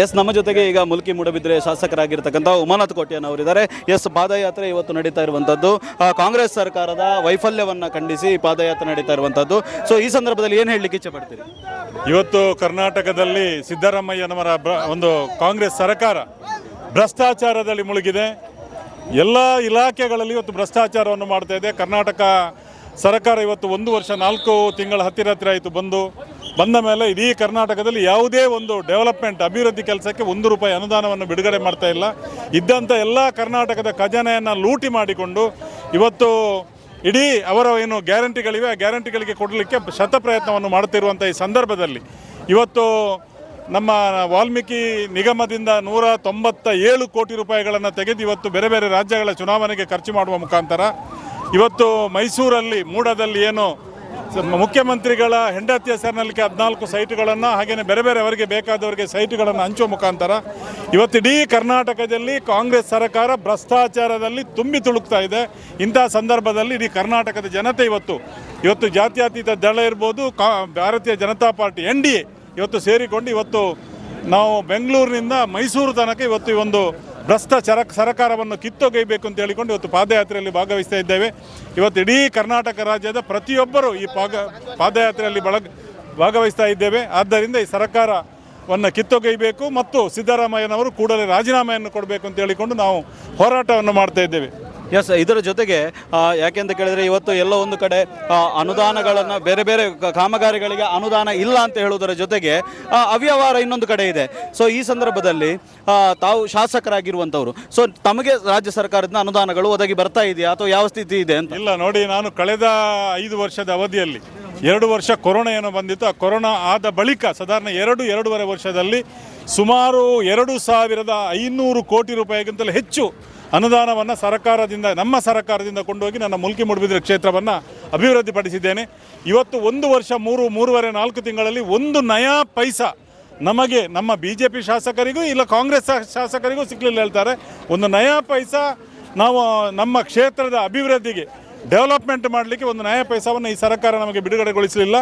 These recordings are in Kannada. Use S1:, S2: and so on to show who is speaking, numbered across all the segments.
S1: ಎಸ್, ನಮ್ಮ ಜೊತೆಗೆ ಈಗ ಮುಲ್ಕಿ ಮೂಡಬಿದ್ರೆ ಶಾಸಕರಾಗಿರ್ತಕ್ಕಂಥ ಉಮಾನಾಥ್ ಕೋಟ್ಯಾನವರಿದ್ದಾರೆ ಎಸ್, ಪಾದಯಾತ್ರೆ ಇವತ್ತು ನಡೀತಾ ಇರುವಂಥದ್ದು. ಕಾಂಗ್ರೆಸ್ ಸರ್ಕಾರದ ವೈಫಲ್ಯವನ್ನು ಖಂಡಿಸಿ ಪಾದಯಾತ್ರೆ ನಡೀತಾ ಇರುವಂಥದ್ದು. ಸೊ ಈ ಸಂದರ್ಭದಲ್ಲಿ ಏನು ಹೇಳಲಿಕ್ಕೆ ಇಚ್ಛೆ ಪಡ್ತೀರಿ?
S2: ಇವತ್ತು ಕರ್ನಾಟಕದಲ್ಲಿ ಸಿದ್ದರಾಮಯ್ಯನವರ ಒಂದು ಕಾಂಗ್ರೆಸ್ ಸರ್ಕಾರ ಭ್ರಷ್ಟಾಚಾರದಲ್ಲಿ ಮುಳುಗಿದೆ. ಎಲ್ಲ ಇಲಾಖೆಗಳಲ್ಲಿ ಇವತ್ತು ಭ್ರಷ್ಟಾಚಾರವನ್ನು ಮಾಡ್ತಾ ಇದೆ. ಕರ್ನಾಟಕ ಸರ್ಕಾರ ಇವತ್ತು ಒಂದು ವರ್ಷ ನಾಲ್ಕು ತಿಂಗಳ ಹತ್ತಿರ ಹತ್ತಿರ ಆಯಿತು ಬಂದು. ಬಂದ ಮೇಲೆ ಇಡೀ ಕರ್ನಾಟಕದಲ್ಲಿ ಯಾವುದೇ ಒಂದು ಡೆವಲಪ್ಮೆಂಟ್, ಅಭಿವೃದ್ಧಿ ಕೆಲಸಕ್ಕೆ ಒಂದು ರೂಪಾಯಿ ಅನುದಾನವನ್ನು ಬಿಡುಗಡೆ ಮಾಡ್ತಾ ಇಲ್ಲ. ಇದ್ದಂಥ ಎಲ್ಲ ಕರ್ನಾಟಕದ ಖಜಾನೆಯನ್ನು ಲೂಟಿ ಮಾಡಿಕೊಂಡು ಇವತ್ತು ಇಡೀ ಅವರ ಏನು ಗ್ಯಾರಂಟಿಗಳಿವೆ, ಆ ಗ್ಯಾರಂಟಿಗಳಿಗೆ ಕೊಡಲಿಕ್ಕೆ ಶತ ಪ್ರಯತ್ನವನ್ನು ಮಾಡುತ್ತಿರುವಂಥ ಈ ಸಂದರ್ಭದಲ್ಲಿ ಇವತ್ತು ನಮ್ಮ ವಾಲ್ಮೀಕಿ ನಿಗಮದಿಂದ ನೂರ ತೊಂಬತ್ತ ಏಳು ಕೋಟಿ ರೂಪಾಯಿಗಳನ್ನು ತೆಗೆದು ಇವತ್ತು ಬೇರೆ ಬೇರೆ ರಾಜ್ಯಗಳ ಚುನಾವಣೆಗೆ ಖರ್ಚು ಮಾಡುವ ಮುಖಾಂತರ ಇವತ್ತು ಮೈಸೂರಲ್ಲಿ, ಮೂಡದಲ್ಲಿ ಏನು ಮುಖ್ಯಮಂತ್ರಿಗಳ ಹೆಂಡತಿ ಹೆಸರಿನಲ್ಲಿ ಹದಿನಾಲ್ಕು ಸೈಟ್ಗಳನ್ನು ಹಾಗೆಯೇ ಬೇರೆ ಬೇರೆ ಅವರಿಗೆ ಬೇಕಾದವರಿಗೆ ಸೈಟ್ಗಳನ್ನು ಹಂಚುವ ಮುಖಾಂತರ ಇವತ್ತು ಇಡೀ ಕರ್ನಾಟಕದಲ್ಲಿ ಕಾಂಗ್ರೆಸ್ ಸರ್ಕಾರ ಭ್ರಷ್ಟಾಚಾರದಲ್ಲಿ ತುಂಬಿ ತುಳುಕ್ತಾ ಇದೆ. ಇಂಥ ಸಂದರ್ಭದಲ್ಲಿ ಇಡೀ ಕರ್ನಾಟಕದ ಜನತೆ ಇವತ್ತು ಇವತ್ತು ಜಾತ್ಯತೀತ ದಳ ಇರ್ಬೋದು, ಕಾ ಭಾರತೀಯ ಜನತಾ ಪಾರ್ಟಿ, ಎನ್ ಇವತ್ತು ಸೇರಿಕೊಂಡು ಇವತ್ತು ನಾವು ಬೆಂಗಳೂರಿನಿಂದ ಮೈಸೂರು ತನಕ ಇವತ್ತು ಈ ಒಂದು ಭ್ರಷ್ಟ ಚರ ಸರಕಾರವನ್ನು ಕಿತ್ತೊಗೆಯಬೇಕು ಅಂತ ಹೇಳಿಕೊಂಡು ಇವತ್ತು ಪಾದಯಾತ್ರೆಯಲ್ಲಿ ಭಾಗವಹಿಸ್ತಾ ಇದ್ದೇವೆ. ಇವತ್ತು ಇಡೀ ಕರ್ನಾಟಕ ರಾಜ್ಯದ ಪ್ರತಿಯೊಬ್ಬರು ಈ ಪಾಗ ಪಾದಯಾತ್ರೆಯಲ್ಲಿ ಬಳಗ ಭಾಗವಹಿಸ್ತಾ ಇದ್ದೇವೆ. ಆದ್ದರಿಂದ ಈ ಸರ್ಕಾರವನ್ನು ಕಿತ್ತೊಗೆಯಬೇಕು ಮತ್ತು ಸಿದ್ದರಾಮಯ್ಯನವರು ಕೂಡಲೇ ರಾಜೀನಾಮೆಯನ್ನು ಕೊಡಬೇಕು ಅಂತ ಹೇಳಿಕೊಂಡು ನಾವು ಹೋರಾಟವನ್ನು ಮಾಡ್ತಾ ಇದ್ದೇವೆ.
S1: ಎಸ್ ಇದರ ಜೊತೆಗೆ ಯಾಕೆಂತ ಕೇಳಿದ್ರೆ ಇವತ್ತು ಎಲ್ಲೋ ಒಂದು ಕಡೆ ಅನುದಾನಗಳನ್ನು ಬೇರೆ ಬೇರೆ ಕಾಮಗಾರಿಗಳಿಗೆ ಅನುದಾನ ಇಲ್ಲ ಅಂತ ಹೇಳುವುದರ ಜೊತೆಗೆ ಅವ್ಯವಹಾರ ಇನ್ನೊಂದು ಕಡೆ ಇದೆ. ಸೊ ಈ ಸಂದರ್ಭದಲ್ಲಿ ತಾವು ಶಾಸಕರಾಗಿರುವಂಥವ್ರು ಸೊ ತಮಗೆ ರಾಜ್ಯ ಸರ್ಕಾರದಿಂದ ಅನುದಾನಗಳು ಒದಗಿ ಬರ್ತಾ ಇದೆಯಾ ಅಥವಾ ಯಾವ ಸ್ಥಿತಿ ಇದೆ ಅಂತ?
S2: ಇಲ್ಲ, ನೋಡಿ, ನಾನು ಕಳೆದ ಐದು ವರ್ಷದ ಅವಧಿಯಲ್ಲಿ, ಎರಡು ವರ್ಷ ಕೊರೋನಾ ಏನೋ ಬಂದಿತ್ತು. ಆ ಕೊರೋನಾ ಆದ ಬಳಿಕ, ಸಾಧಾರಣ ಎರಡು, ಎರಡೂವರೆ ವರ್ಷದಲ್ಲಿ ಸುಮಾರು ಎರಡು ಸಾವಿರದ ಐನೂರು ಕೋಟಿ ರೂಪಾಯಿಗಿಂತಲೂ ಹೆಚ್ಚು ಅನುದಾನವನ್ನು ಸರ್ಕಾರದಿಂದ, ನಮ್ಮ ಸರ್ಕಾರದಿಂದ ಕೊಂಡೋಗಿ ನನ್ನ ಮುಲ್ಕಿ ಮೂಡುಬಿದಿರೆ ಕ್ಷೇತ್ರವನ್ನು ಅಭಿವೃದ್ಧಿಪಡಿಸಿದ್ದೇನೆ. ಇವತ್ತು ಒಂದು ವರ್ಷ, ಮೂರು, ಮೂರುವರೆ, ನಾಲ್ಕು ತಿಂಗಳಲ್ಲಿ ಒಂದು ನಯಾ ಪೈಸಾ ನಮಗೆ ನಮ್ಮ ಬಿ ಜೆ ಪಿ ಶಾಸಕರಿಗೂ ಇಲ್ಲ ಕಾಂಗ್ರೆಸ್ ಶಾಸಕರಿಗೂ ಸಿಕ್ಕಲಿಲ್ಲ ಹೇಳ್ತಾರೆ. ಒಂದು ನಯಾ ಪೈಸಾ ನಾವು, ನಮ್ಮ ಕ್ಷೇತ್ರದ ಅಭಿವೃದ್ಧಿಗೆ ಡೆವಲಪ್ಮೆಂಟ್ ಮಾಡಲಿಕ್ಕೆ ಒಂದು ನಯ ಪೈಸವನ್ನು ಈ ಸರ್ಕಾರ ನಮಗೆ ಬಿಡುಗಡೆಗೊಳಿಸಲಿಲ್ಲ.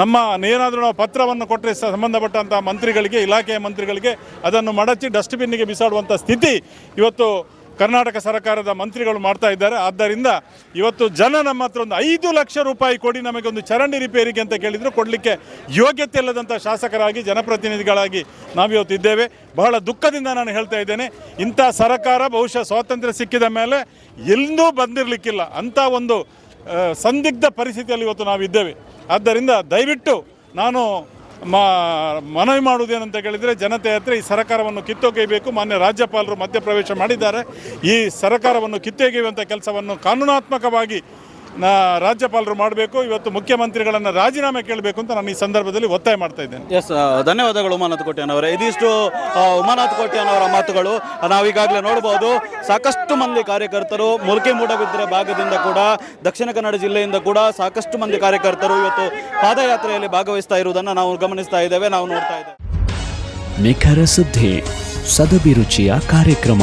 S2: ನಮ್ಮ ಏನಾದರೂ ನಾವು ಪತ್ರವನ್ನು ಕೊಟ್ಟರೆ ಸಂಬಂಧಪಟ್ಟಂಥ ಮಂತ್ರಿಗಳಿಗೆ, ಇಲಾಖೆಯ ಮಂತ್ರಿಗಳಿಗೆ ಅದನ್ನು ಮಡಚಿ ಡಸ್ಟ್ಬಿನ್ನಿಗೆ ಬಿಸಾಡುವಂಥ ಸ್ಥಿತಿ ಇವತ್ತು ಕರ್ನಾಟಕ ಸರ್ಕಾರದ ಮಂತ್ರಿಗಳು ಮಾಡ್ತಾ ಇದ್ದಾರೆ. ಆದ್ದರಿಂದ ಇವತ್ತು ಜನ ನಮ್ಮ ಹತ್ರ ಒಂದು ಐದು ಲಕ್ಷ ರೂಪಾಯಿ ಕೊಡಿ ನಮಗೆ ಒಂದು ಚರಂಡಿ ರಿಪೇರಿಗೆ ಅಂತ ಕೇಳಿದ್ರು. ಕೊಡಲಿಕ್ಕೆ ಯೋಗ್ಯತೆ ಇಲ್ಲದಂಥ ಶಾಸಕರಾಗಿ, ಜನಪ್ರತಿನಿಧಿಗಳಾಗಿ ನಾವಿವತ್ತು ಇದ್ದೇವೆ. ಬಹಳ ದುಃಖದಿಂದ ನಾನು ಹೇಳ್ತಾ ಇದ್ದೇನೆ. ಇಂಥ ಸರ್ಕಾರ ಬಹುಶಃ ಸ್ವಾತಂತ್ರ್ಯ ಸಿಕ್ಕಿದ ಮೇಲೆ ಎಲ್ಲೂ ಬಂದಿರಲಿಕ್ಕಿಲ್ಲ. ಅಂಥ ಒಂದು ಸಂದಿಗ್ಧ ಪರಿಸ್ಥಿತಿಯಲ್ಲಿ ಇವತ್ತು ನಾವಿದ್ದೇವೆ. ಆದ್ದರಿಂದ ದಯವಿಟ್ಟು ನಾನು ಮಾ ಮನವಿ ಮಾಡುವುದೇನಂತ ಕೇಳಿದರೆ ಜನತೆ ಹತ್ರ ಈ ಸರ್ಕಾರವನ್ನು ಕಿತ್ತೊಗೆಯಬೇಕು, ಮಾನ್ಯ ರಾಜ್ಯಪಾಲರು ಮಧ್ಯಪ್ರವೇಶ ಮಾಡಿದ್ದಾರೆ. ಈ ಸರ್ಕಾರವನ್ನು ಕಿತ್ತೊಗೆಯುವಂಥ ಕೆಲಸವನ್ನು ಕಾನೂನಾತ್ಮಕವಾಗಿ ನಾ ರಾಜ್ಯಪಾಲರು ಮಾಡಬೇಕು ಇವತ್ತು ಮುಖ್ಯಮಂತ್ರಿಗಳನ್ನು ರಾಜೀನಾಮೆ ಕೇಳಬೇಕು ಅಂತ ನಾನು ಈ ಸಂದರ್ಭದಲ್ಲಿ ಒತ್ತಾಯ ಮಾಡ್ತಾ ಇದ್ದೇನೆ.
S1: ಎಸ್ ಧನ್ಯವಾದಗಳು ಉಮಾನಾಥ್ ಕೋಟ್ಯಾನವರೇ. ಇದಿಷ್ಟು ಆ, ಉಮಾನಾಥ್ ಮಾತುಗಳು ಮಾತುಗಳು ನಾವೀಗಾಗಲೇ ನೋಡಬಹುದು ಸಾಕಷ್ಟು ಮಂದಿ ಕಾರ್ಯಕರ್ತರು ಮುಲ್ಕಿ ಮೂಡಬಿದ್ರೆ ಭಾಗದಿಂದ ಕೂಡ ದಕ್ಷಿಣ ಕನ್ನಡ ಜಿಲ್ಲೆಯಿಂದ ಕೂಡ ಸಾಕಷ್ಟು ಮಂದಿ ಕಾರ್ಯಕರ್ತರು ಇವತ್ತು ಪಾದಯಾತ್ರೆಯಲ್ಲಿ ಭಾಗವಹಿಸ್ತಾ ಇರುವುದನ್ನು ನಾವು ಗಮನಿಸ್ತಾ ಇದ್ದೇವೆ ನಾವು ನೋಡ್ತಾ ಇದ್ದೇವೆ.
S3: ನಿಖರ ಸುದ್ದಿ ಸದಭಿರುಚಿಯ ಕಾರ್ಯಕ್ರಮ.